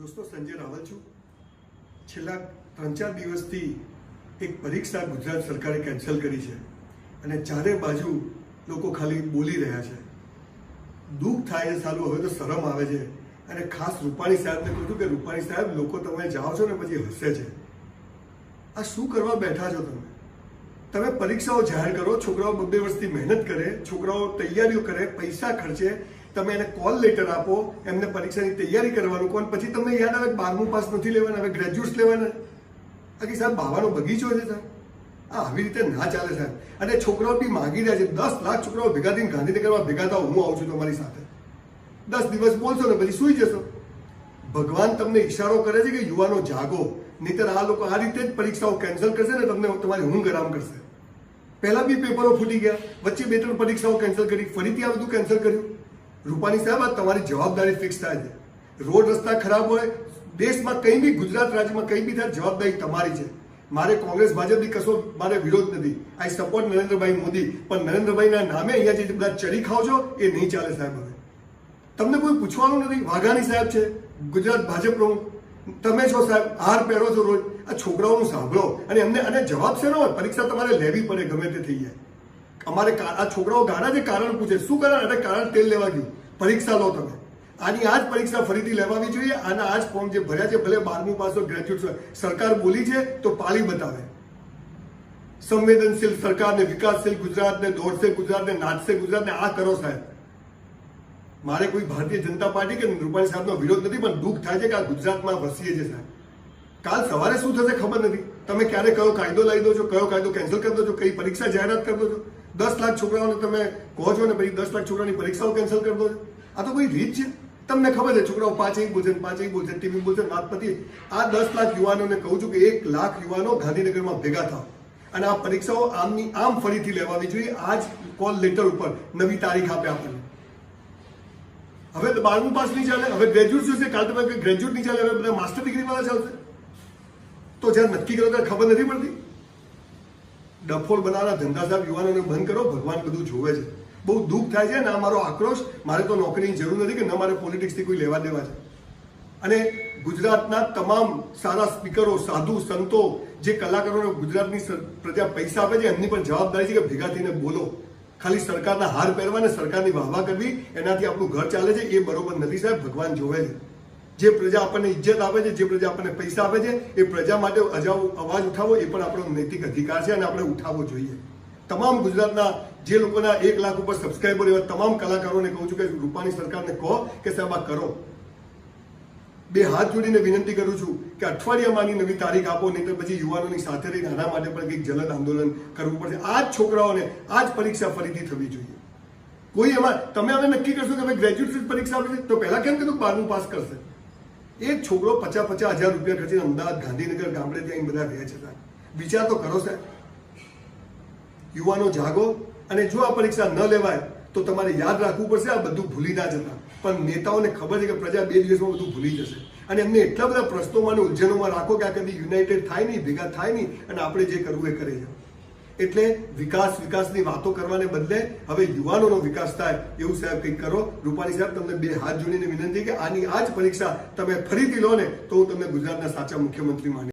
દોસ્તો, સંજય રાવલ છું. છેલ્લા ત્રણ ચાર દિવસથી એક પરીક્ષા ગુજરાત સરકારે કેન્સલ કરી છે અને ચારે બાજુ લોકો ખાલી બોલી રહ્યા છે. દુઃખ થાય છે સારું હવે તો શરમ આવે છે. અને ખાસ રૂપાણી સાહેબને કહું છું કે રૂપાણી સાહેબ, લોકો તમે જાઓ છો ને પછી હસે છે. આ શું કરવા બેઠા છો તમે? તમે પરીક્ષાઓ જાહેર કરો, છોકરાઓ બબ્બે વર્ષથી મહેનત કરે, છોકરાઓ તૈયારીઓ કરે, પૈસા ખર્ચે તમે એને કોલ લેટર આપો, એમને પરીક્ષાની તૈયારી કરવાનું કોણ પછી તમને યાદ આવે બારમું પાસ નથી લેવાના, હવે ગ્રેજ્યુએટ્સ લેવાના. બાકી સાહેબ, બાવાનો બગીચો છે સાહેબ. આ આવી રીતે ના ચાલે સાહેબ. અને છોકરાઓ બી માગી રહ્યા છે. દસ લાખ છોકરાઓ ભેગા થઈને ગાંધીનગરમાં ભેગા થાવ હું આવું છું તમારી સાથે. દસ દિવસ બોલશો ને પછી સુઈ જશો. ભગવાન તમને ઈશારો કરે છે કે યુવાનો જાગો. નહીતર આ લોકો આ રીતે જ પરીક્ષાઓ કેન્સલ કરશે ને તમને તમારી ઊંઘ આરામ કરશે. પહેલા બી પેપરો ફૂટી ગયા. વચ્ચે બે ત્રણ પરીક્ષાઓ કેન્સલ કરી. ફરીથી આ બધું કેન્સલ કર્યું. રૂપાણી સાહેબ આ તમારી જવાબદારી ફિક્સ થાય છે. રોડ રસ્તા ખરાબ હોય, દેશમાં કંઈ બી, ગુજરાત રાજ્યમાં કંઈ બી થાય, જવાબદારી તમારી છે. મારે કોંગ્રેસ, ભાજપની કશો મારે વિરોધ નથી. I support Narendrabhai Modi. પણ નરેન્દ્રભાઈના નામે અહીંયા જે બધા ચડી ખાવ છો, એ નહીં ચાલે સાહેબ હવે. તમને કોઈ પૂછવાનું નથી? વાઘાણી સાહેબ છે, ગુજરાત ભાજપ પ્રમુખ. તમે છો સાહેબ, હાર પહેરો છો રોજ. આ છોકરાઓનું સાંભળો. અને એમને અને જવાબ શેનો પરીક્ષા તમારે લેવી પડે ગમે તે થઈ જાય. અમારે કા- આ છોકરાઓ ગાડા છે કારણ પૂછે શું કારણ? અરે કારણ તેલ લેવા ગયું. પરીક્ષા લો તમે. આની આ જ પરીક્ષા ફરીથી લેવાવી જોઈએ. આના આ જ ફોર્મ જે ભર્યા છે, ભલે બારમું પાસ હોય ગ્રેજ્યુએટ હોય. સરકાર બોલી છે તો પાળી બતાવે. સંવેદનશીલ સરકારને, વિકાસશીલ ગુજરાતને, દોડશે ગુજરાતને, નાચશે ગુજરાતને, આ કરો સાહેબ. મારે કોઈ ભારતીય જનતા પાર્ટી કે રૂપાણી સાહેબનો વિરોધ નથી, પણ દુઃખ થાય છે કે આ ગુજરાતમાં વસીએ છે સાહેબ. કાલ સવારે શું થશે ખબર નથી. તમે ક્યારે કયો કાયદો લાવી દો છો, કયો કાયદો કેન્સલ કરી દો છો, કઈ પરીક્ષા જાહેરાત કરી દો છો? દસ લાખ છોકરાઓને તમે કહો છો ને પછી દસ લાખ છોકરાની પરીક્ષાઓ કેન્સલ કરી દો આ તો કોઈ રીત છે? તમને ખબર છે, છોકરાઓ પાંચ બોલશે પાંચે બોલશે ટીવી બોલશે વાત પતી. આ દસ લાખ યુવાનોને કહું છું કે એક લાખ યુવાનો ગાંધીનગરમાં ભેગા થાવ અને આ પરીક્ષાઓ આમની આમ ફરીથી લેવાવી જોઈએ આ જ કોલ લેટર ઉપર નવી તારીખ આપે આપણને. હવે તો બારમું પાસ નહીં ચાલે. હવે ગ્રેજ્યુએટ શું છે? કાલ તમે ગ્રેજ્યુએટ નહીં ચાલે. હવે બધા માસ્ટર ડિગ્રી વાળા ચાલશે તો જ્યારે નક્કી કરો ત્યારે ખબર નથી પડતી. ડફોળ બનાવવાના ધંધા સાહેબ, યુવાનોને બંધ કરો, ભગવાન બધું જોવે છે. બહુ દુઃખ થાય છે ને આ મારો આક્રોશ, મારે તો નોકરીની જરૂર નથી કે ન મારે પોલિટિક્સથી કોઈ લેવા દેવા છે. અને ગુજરાતના તમામ સારા સ્પીકરો, સાધુ સંતો, જે કલાકારોને ગુજરાતની પ્રજા પૈસા આપે છે, એમની પણ જવાબદારી છે કે ભેગા થઈને બોલો. ખાલી સરકારના હાર પહેરવા અને સરકારની વાહવા કરવી, એનાથી આપણું ઘર ચાલે છે, એ બરોબર નથી સાહેબ, ભગવાન જોવે છે. જે પ્રજા આપણને ઇજ્જત આપે છે, જે પ્રજા આપણને પૈસા આપે છે, એ પ્રજા માટે અજાવ અવાજ ઉઠાવવો એ પણ આપણો નૈતિક અધિકાર છે અને આપણે ઉઠાવવો જોઈએ. તમામ ગુજરાતના જે લોકોના એક લાખ ઉપર સબસ્ક્રાઈબર એવા તમામ કલાકારોને કહું છું કે રૂપાણી સરકારને કહો કે સાહેબ આ કરો. બે હાથ જોડીને વિનંતી કરું છું કે અઠવાડિયામાંની નવી તારીખ આપો નહીં તો પછી યુવાનોની સાથે રહીને આના માટે પણ કંઈક જલદ આંદોલન કરવું પડશે. આ જ છોકરાઓને આ જ પરીક્ષા ફરીથી થવી જોઈએ. કોઈ એમાં તમે હવે નક્કી કરશો કે ભાઈ ગ્રેજ્યુએટ પરીક્ષા આપશે તો પહેલાં કેમ કીધું બારમું પાસ કરશે? એક છોકરો પચાસ પચાસ હજાર રૂપિયા ખર્ચીને અમદાવાદ, ગાંધીનગર, ગામડે ત્યાં બધા રહે છે વિચાર તો કરો સાહેબ. યુવાનો જાગો અને જો આ પરીક્ષા ન લેવાય તો તમારે યાદ રાખવું પડશે, આ બધું ભૂલી ના જતા. પણ નેતાઓને ખબર છે કે પ્રજા બે દિવસમાં બધું ભૂલી જશે. અને એમને એટલા બધા પ્રશ્નોમાં અને ઉલઝનોમાં રાખો કે આ કદી યુનાઇટેડ થાય નહીં, ભેગા થાય નહીં અને આપણે જે કરવું એ કરે છે એટલે વિકાસ, વિકાસની વાતો કરવાને બદલે હવે યુવાનોનો વિકાસ થાય એવું સાહેબ કંઈક કરો. રૂપાણી સાહેબ, તમને બે હાથ જોડીને વિનંતી કે આની આ જ પરીક્ષા તમે ફરીથી લો ને તો હું તમને ગુજરાતના સાચા મુખ્યમંત્રી માની